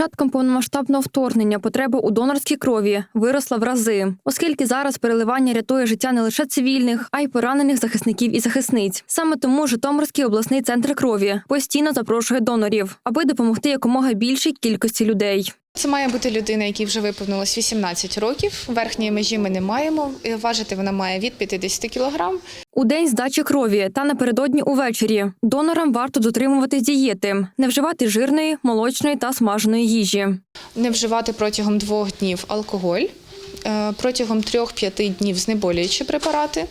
Початком повномасштабного вторгнення потреба у донорській крові виросла в рази, оскільки зараз переливання рятує життя не лише цивільних, а й поранених захисників і захисниць. Саме тому Житомирський обласний центр крові постійно запрошує донорів, аби допомогти якомога більшій кількості людей. Це має бути людина, якій вже виповнилось 18 років. Верхньої межі ми не маємо. Важити вона має від 50 кілограм. У день здачі крові та напередодні увечері донорам варто дотримуватись дієти, не вживати жирної, молочної та смаженої їжі. Не вживати протягом двох днів алкоголь, е, протягом 3-5 днів знеболюючі препарати.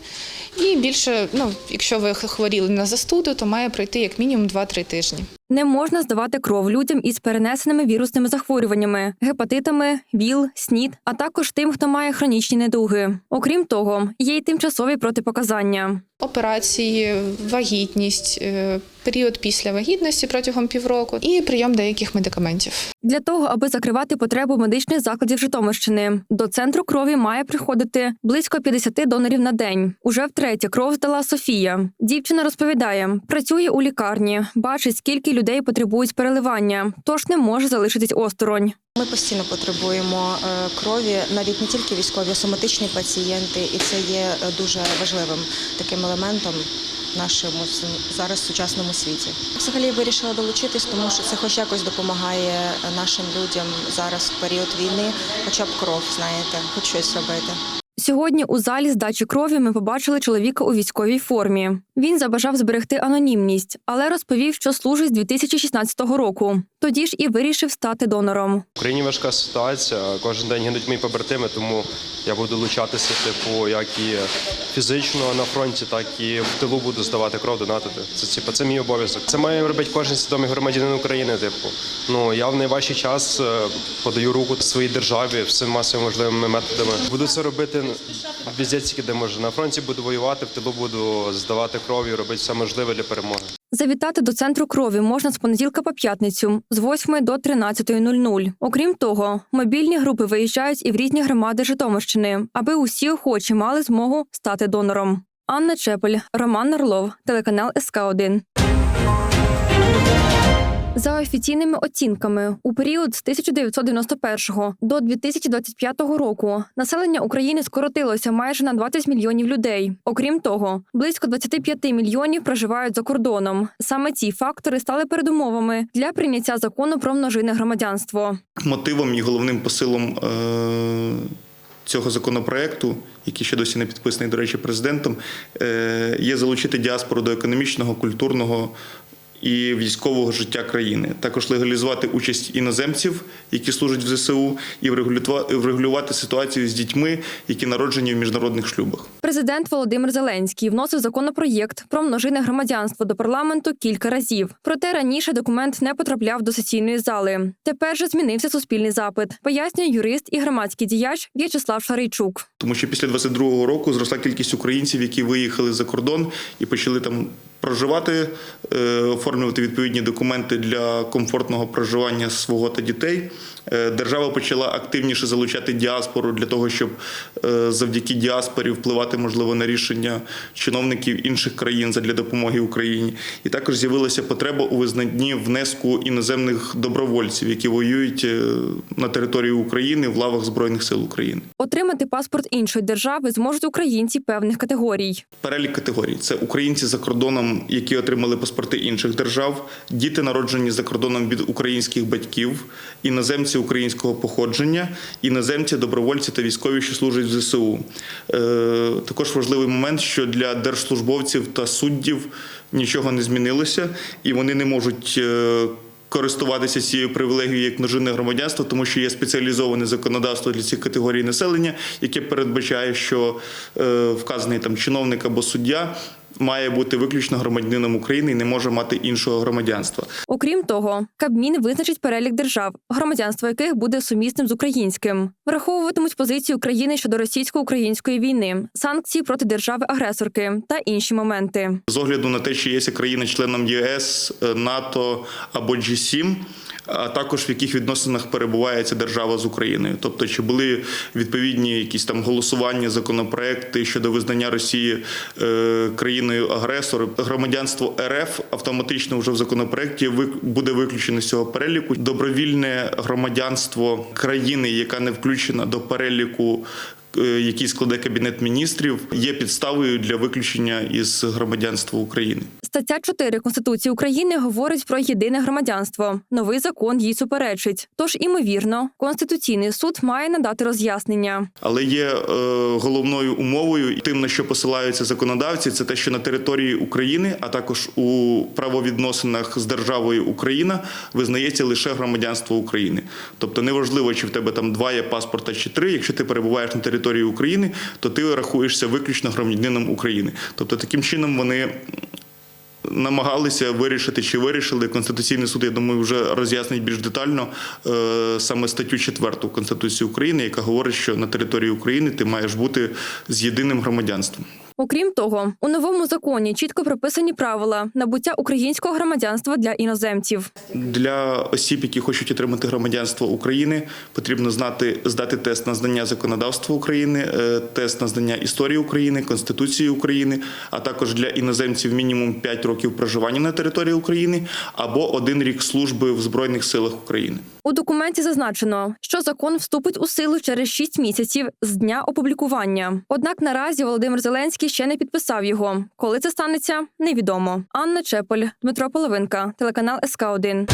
І більше, ну, якщо ви хворіли на застуду, то має пройти як мінімум 2-3 тижні. Не можна здавати кров людям із перенесеними вірусними захворюваннями, гепатитами, ВІЛ, СНІД, а також тим, хто має хронічні недуги. Окрім того, є й тимчасові протипоказання. Операції, вагітність, е, період після вагітності протягом півроку і прийом деяких медикаментів. Для того, аби закривати потребу медичних закладів Житомирщини, до центру крові має приходити близько 50 донорів на день. Уже втретє кров здала Софія. Дівчина розповідає, працює у лікарні, бачить, скільки людей потребують переливання, тож не може залишитись осторонь. Ми постійно потребуємо е, крові, навіть не тільки військові, а соматичні пацієнти, і це є е, дуже важливим таким елементом нашому зараз сучасному світі. Взагалі я вирішила долучитись, тому що це хоч якось допомагає нашим людям зараз в період війни, хоча б кров, знаєте, хоч щось робити. Сьогодні у залі здачі крові ми побачили чоловіка у військовій формі. Він забажав зберегти анонімність, але розповів, що служить з 2016 року. Тоді ж і вирішив стати донором. В Україні важка ситуація. Кожен день гинуть мої побратими, тому я буду долучатися, типу, як і фізично на фронті, так і в тилу буду здавати кров, донатити. Це типу, це мій обов'язок. Це має робити кожен свідомий громадянин України. Типу, ну я в найважчий час е, подаю руку своїй державі всіма своїми можливими методами. Буду це робити тільки де можу. На фронті буду воювати, в тилу буду здавати кров і робити все можливе для перемоги. Завітати до центру крові можна з понеділка по п'ятницю з 8 до 13.00. Окрім того, мобільні групи виїжджають і в різні громади Житомирщини, аби усі охочі мали змогу стати донором. Анна Чепель, Роман Орлов, телеканал СК 1 за офіційними оцінками, у період з 1991 до 2025 року населення України скоротилося майже на 20 мільйонів людей. Окрім того, близько 25 мільйонів проживають за кордоном. Саме ці фактори стали передумовами для прийняття закону про множинне громадянство. мотивом і головним посилом е, цього законопроекту, який ще досі не підписаний, до речі, президентом, е, є залучити діаспору до економічного, культурного. І військового життя країни також легалізувати участь іноземців, які служать в ЗСУ, і врегулювати, ситуацію з дітьми, які народжені в міжнародних шлюбах. Президент Володимир Зеленський вносив законопроєкт про множинне громадянство до парламенту кілька разів. Проте раніше документ не потрапляв до сесійної зали. Тепер же змінився суспільний запит, пояснює юрист і громадський діяч В'ячеслав Шарийчук. Тому що після 22-го року зросла кількість українців, які виїхали за кордон і почали там проживати, е, оформлювати відповідні документи для комфортного проживання свого та дітей. Е, Держава почала активніше залучати діаспору для того, щоб е, завдяки діаспорі впливати можливо на рішення чиновників інших країн для допомоги Україні. І також з'явилася потреба у визнанні внеску іноземних добровольців, які воюють е, на території України в лавах збройних сил України. Отримати паспорт іншої держави зможуть українці певних категорій. Перелік категорій це українці за кордоном, які отримали паспорти інших держав, діти, народжені за кордоном від українських батьків, іноземці українського походження, іноземці, добровольці та військові, що служать в ЗСУ. Е, також важливий момент, що для держслужбовців та суддів нічого не змінилося, і вони не можуть. е, Користуватися цією привілегією як множинне громадянство, тому що є спеціалізоване законодавство для цих категорій населення, яке передбачає, що е, вказаний там чиновник або суддя має бути виключно громадянином України і не може мати іншого громадянства. Окрім того, Кабмін визначить перелік держав, громадянство яких буде сумісним з українським. Враховуватимуть позицію країни щодо російсько-української війни, санкції проти держави-агресорки та інші моменти. З огляду на те, чи є країна членом ЄС, е, НАТО або G7, а також в яких відносинах перебуває ця держава з Україною. Тобто, чи були відповідні якісь там голосування, законопроекти щодо визнання Росії е, країною агресором. Громадянство РФ автоматично вже в законопроекті буде виключено з цього переліку. Добровільне громадянство країни, яка не включена до переліку. Е, Який складе кабінет міністрів, є підставою для виключення із громадянства України. Стаття 4 Конституції України говорить про єдине громадянство. Новий закон їй суперечить. Тож, імовірно, конституційний суд має надати роз'яснення. Але є е, головною умовою і тим, на що посилаються законодавці, це те, що на території України, а також у правовідносинах з державою Україна визнається лише громадянство України. Тобто неважливо, чи в тебе там два є паспорта чи три. Якщо ти перебуваєш на території України, то ти рахуєшся виключно громадянином України. Тобто таким чином вони. Намагалися вирішити чи вирішили Конституційний суд. Я думаю, вже роз'яснить більш детально е, саме статтю 4 Конституції України, яка говорить, що на території України ти маєш бути з єдиним громадянством. Окрім того, у новому законі чітко прописані правила набуття українського громадянства для іноземців. Для осіб, які хочуть отримати громадянство України, потрібно знати здати тест на знання законодавства України, е, тест на знання історії України, Конституції України, а також для іноземців мінімум 5 років проживання на території України або один рік служби в Збройних силах України. У документі зазначено, що закон вступить у силу через 6 місяців з дня опублікування. Однак наразі Володимир Зеленський ще не підписав його. Коли це станеться, невідомо. Анна Чеполь, Дмитро Половинка, телеканал СК 1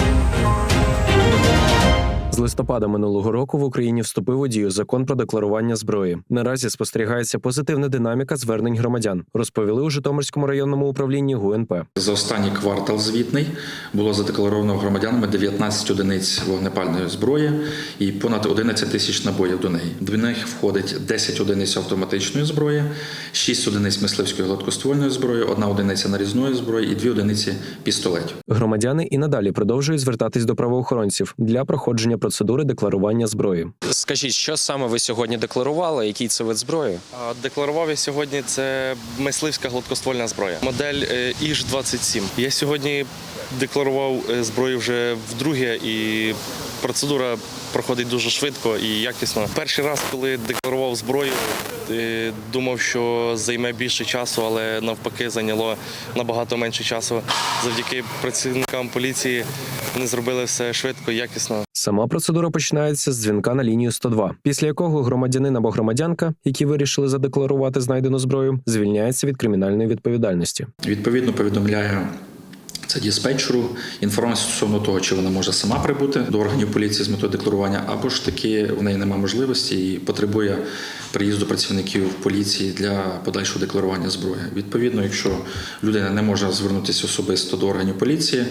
З листопада минулого року в Україні вступив у дію закон про декларування зброї. Наразі спостерігається позитивна динаміка звернень громадян. Розповіли у Житомирському районному управлінні ГУНП. За останній квартал звітний було задекларовано громадянами 19 одиниць вогнепальної зброї і понад 11 тисяч набоїв до неї. До них входить 10 одиниць автоматичної зброї, 6 одиниць мисливської гладкоствольної зброї, одна одиниця нарізної зброї і дві одиниці пістолетів. Громадяни і надалі продовжують звертатись до правоохоронців для проходження процедури декларування зброї. Скажіть, що саме ви сьогодні декларували? Який це вид зброї? Декларував я сьогодні це мисливська гладкоствольна зброя. Модель е, Іж-27. Я сьогодні декларував е, зброю вже вдруге, і процедура проходить дуже швидко і якісно. Перший раз, коли декларував зброю, е, думав, що займе більше часу, але навпаки зайняло набагато менше часу. Завдяки працівникам поліції вони зробили все швидко, якісно. Сама процедура починається з дзвінка на лінію 102, після якого громадянин або громадянка, які вирішили задекларувати знайдену зброю, звільняється від кримінальної відповідальності. Відповідно, повідомляє це диспетчеру інформацію стосовно того, чи вона може сама прибути до органів поліції з метою декларування, або ж таки в неї немає можливості і потребує приїзду працівників поліції для подальшого декларування зброї. Відповідно, якщо людина не може звернутися особисто до органів поліції,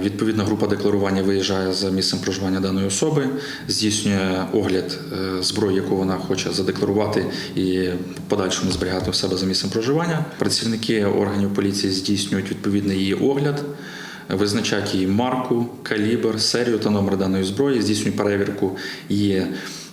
відповідна група декларування виїжджає за місцем проживання даної особи, здійснює огляд е, зброї, яку вона хоче задекларувати і подальшому зберігати в себе за місцем проживання. Працівники органів поліції здійснюють відповідний її огляд. Визначають її марку, калібр, серію та номер даної зброї, здійснюють перевірку її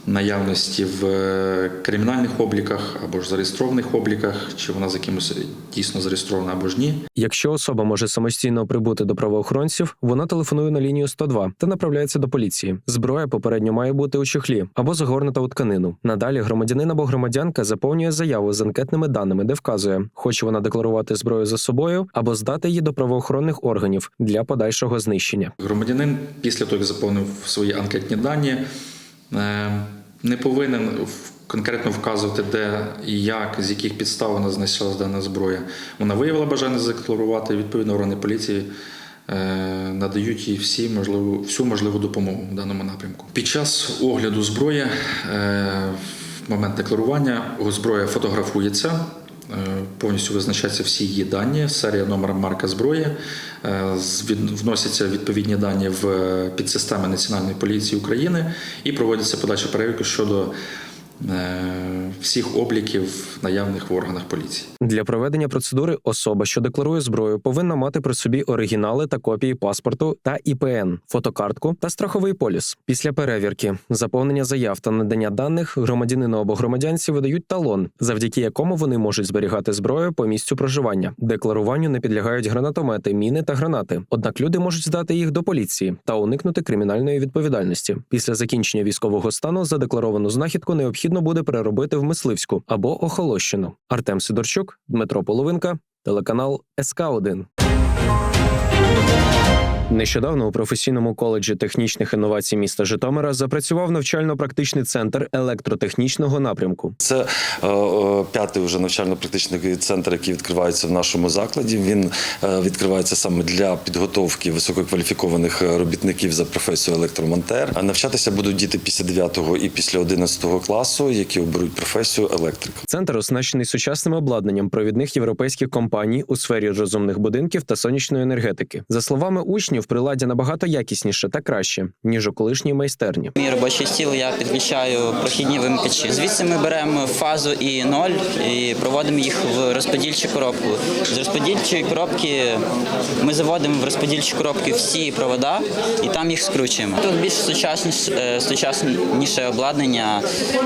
наявності в е, кримінальних обліках або ж зареєстрованих обліках, чи вона за кимось дійсно зареєстрована або ж ні. Якщо особа може самостійно прибути до правоохоронців, вона телефонує на лінію 102 та направляється до поліції. Зброя попередньо має бути у чохлі або загорнута у тканину. Надалі громадянин або громадянка заповнює заяву з анкетними даними, де вказує, хоче вона декларувати зброю за собою або здати її до правоохоронних органів для подальшого знищення. Громадянин після того, як заповнив свої анкетні дані, е, не повинен конкретно вказувати, де і як, з яких підстав вона знайшла дана зброя. Вона виявила бажання задекларувати, відповідно, органи поліції. е, Надають їй всі можливу, всю можливу допомогу в даному напрямку. Під час огляду зброї, е, в момент декларування, зброя фотографується, Е, Повністю визначаються всі її дані, серія номер марка зброї, е, вносяться відповідні дані в е, підсистеми Національної поліції України і проводиться подальші перевірки щодо е, всіх обліків наявних в органах поліції. Для проведення процедури особа, що декларує зброю, повинна мати при собі оригінали та копії паспорту та ІПН, фотокартку та страховий поліс. Після перевірки, заповнення заяв та надання даних громадянину або громадянці видають талон, завдяки якому вони можуть зберігати зброю по місцю проживання. Декларуванню не підлягають гранатомети, міни та гранати. Однак люди можуть здати їх до поліції та уникнути кримінальної відповідальності. Після закінчення військового стану задекларовану знахідку необхідно буде переробити в мисливську або охолощену. Артем Сидорчук, Дмитро Половинка, телеканал СК 1 Нещодавно у професійному коледжі технічних інновацій міста Житомира запрацював навчально-практичний центр електротехнічного напрямку. Це е, е, п'ятий вже навчально-практичний центр, який відкривається в нашому закладі. Він е, відкривається саме для підготовки висококваліфікованих е, робітників за професією електромонтер. А навчатися будуть діти після 9 і після 11 класу, які оберуть професію електрика. Центр оснащений сучасним обладнанням провідних європейських компаній у сфері розумних будинків та сонячної енергетики. За словами учнів, приладдя набагато якісніше та краще ніж у колишній майстерні. Мій робочий стіл я підключаю прохідні вимикачі. Звідси ми беремо фазу і ноль і проводимо їх в розподільчу коробку. З розподільчої коробки ми заводимо в розподільчу коробку всі провода і там їх скручуємо. Тут більш сучасніше, е, сучасніше обладнання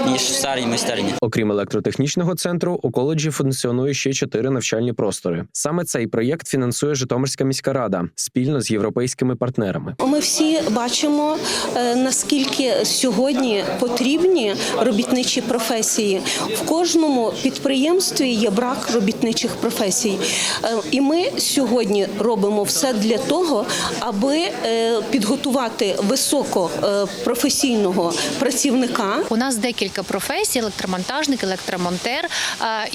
ніж в старій майстерні. Окрім електротехнічного центру, у коледжі функціонує ще чотири навчальні простори. Саме цей проєкт фінансує Житомирська міська рада спільно з європейськими партнерами. Ми всі бачимо е, наскільки сьогодні потрібні робітничі професії. В кожному підприємстві є брак робітничих професій, Е, і ми сьогодні робимо все для того, аби е, підготувати високо е, працівника. У нас декілька професій: електромонтажник, електромонтер.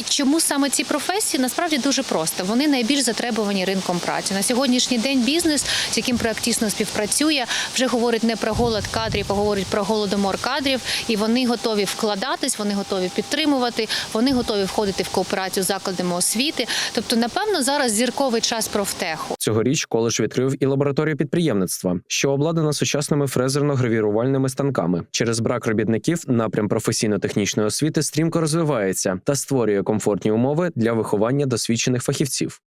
Чому саме ці професії? Насправді дуже просто. Вони найбільш затребувані ринком праці. На сьогоднішній день бізнес, яким проект тісно співпрацює, вже говорить не про голод кадрів, а говорить про голодомор кадрів, і вони готові вкладатись, вони готові підтримувати, вони готові входити в кооперацію з закладами освіти. Тобто, напевно, зараз зірковий час профтеху. Цьогоріч коледж відкрив і лабораторію підприємництва, що обладнана сучасними фрезерно-гравірувальними станками. Через брак робітників напрям професійно-технічної освіти стрімко розвивається та створює комфортні умови для виховання досвідчених фахівців.